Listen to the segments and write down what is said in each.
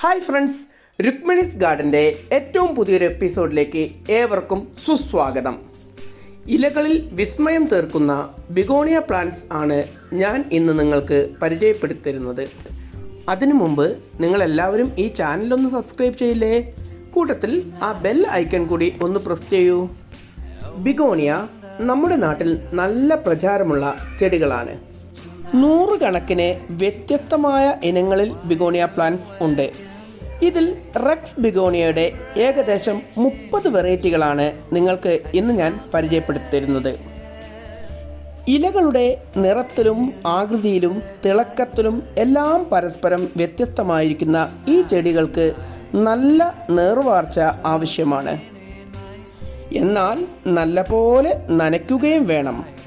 Hi friends രുക്മിണീസ് ഗാർഡന്റെ ഏറ്റവും പുതിയൊരു എപ്പിസോഡിലേക്ക് ഏവർക്കും സുസ്വാഗതം. ഇലകളിൽ വിസ്മയം തീർക്കുന്ന ബിഗോണിയ പ്ലാന്റ്സ് ആണ് ഞാൻ ഇന്ന് നിങ്ങൾക്ക് പരിചയപ്പെടുത്തിരുന്നത് അതിനു മുമ്പ് നിങ്ങളെല്ലാവരും ഈ ചാനലൊന്ന് സബ്സ്ക്രൈബ് ചെയ്യില്ലേ? കൂട്ടത്തിൽ ആ ബെൽ ഐക്കൺ കൂടി ഒന്ന് പ്രസ് ചെയ്യൂ. ബിഗോണിയ നമ്മുടെ നാട്ടിൽ നല്ല പ്രചാരമുള്ള ചെടികളാണ്. നൂറുകണക്കിന് വ്യത്യസ്തമായ ഇനങ്ങളിൽ ബിഗോണിയ പ്ലാന്റ്സ് ഉണ്ട്. ഇതിൽ റെക്സ് ബിഗോണിയയുടെ ഏകദേശം മുപ്പത് വെറൈറ്റികളാണ് നിങ്ങൾക്ക് ഇന്ന് ഞാൻ പരിചയപ്പെടുത്തിരുന്നത് ഇലകളുടെ നിറത്തിലും ആകൃതിയിലും തിളക്കത്തിലും എല്ലാം പരസ്പരം വ്യത്യസ്തമായിരിക്കുന്ന ഈ ചെടികൾക്ക് നല്ല നേർവാർച്ച ആവശ്യമാണ്. എന്നാൽ നല്ലപോലെ നനയ്ക്കുകയും വേണം.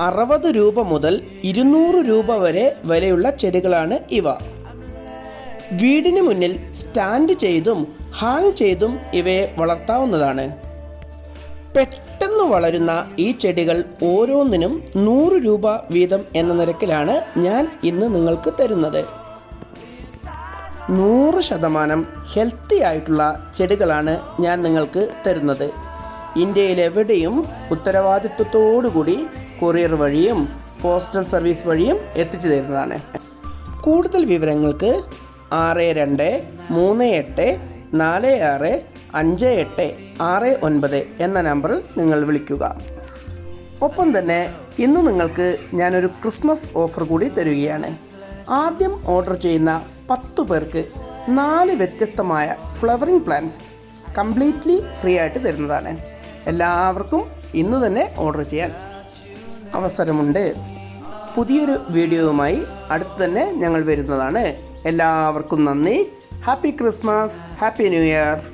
അറുപത് രൂപ മുതൽ ഇരുന്നൂറ് രൂപ വരെ വിലയുള്ള ചെടികളാണ് ഇവ. വീടിന് മുന്നിൽ സ്റ്റാൻഡ് ചെയ്തും ഹാങ് ചെയ്തും ഇവയെ വളർത്താവുന്നതാണ്. പെട്ടെന്ന് വളരുന്ന ഈ ചെടികൾ ഓരോന്നിനും നൂറ് രൂപ വീതം എന്ന നിരക്കിലാണ് ഞാൻ ഇന്ന് നിങ്ങൾക്ക് തരുന്നത്. നൂറ് ശതമാനം ഹെൽത്തി ആയിട്ടുള്ള ചെടികളാണ് ഞാൻ നിങ്ങൾക്ക് തരുന്നത്. ഇന്ത്യയിലെവിടെയും ഉത്തരവാദിത്വത്തോടുകൂടി കൊറിയർ വഴിയും പോസ്റ്റൽ സർവീസ് വഴിയും എത്തിച്ചു തരുന്നതാണ്. കൂടുതൽ വിവരങ്ങൾക്ക് ആറ് രണ്ട് മൂന്ന് എട്ട് നാല് ആറ് അഞ്ച് എട്ട് ആറ് ഒൻപത് എന്ന നമ്പറിൽ നിങ്ങൾ വിളിക്കുക. ഒപ്പം തന്നെ ഇന്ന് നിങ്ങൾക്ക് ഞാനൊരു ക്രിസ്മസ് ഓഫർ കൂടി തരികയാണ്. ആദ്യം ഓർഡർ ചെയ്യുന്ന പത്ത് പേർക്ക് നാല് വ്യത്യസ്തമായ ഫ്ലവറിംഗ് പ്ലാന്റ്സ് കംപ്ലീറ്റ്ലി ഫ്രീ ആയിട്ട് തരുന്നതാണ്. എല്ലാവർക്കും ഇന്ന് തന്നെ ഓർഡർ ചെയ്യാൻ അവസരമുണ്ട്. പുതിയൊരു വീഡിയോയുമായി അടുത്ത് തന്നെ ഞങ്ങൾ വരുന്നതാണ്. എല്ലാവർക്കും നന്ദി. Happy Christmas. Happy new year.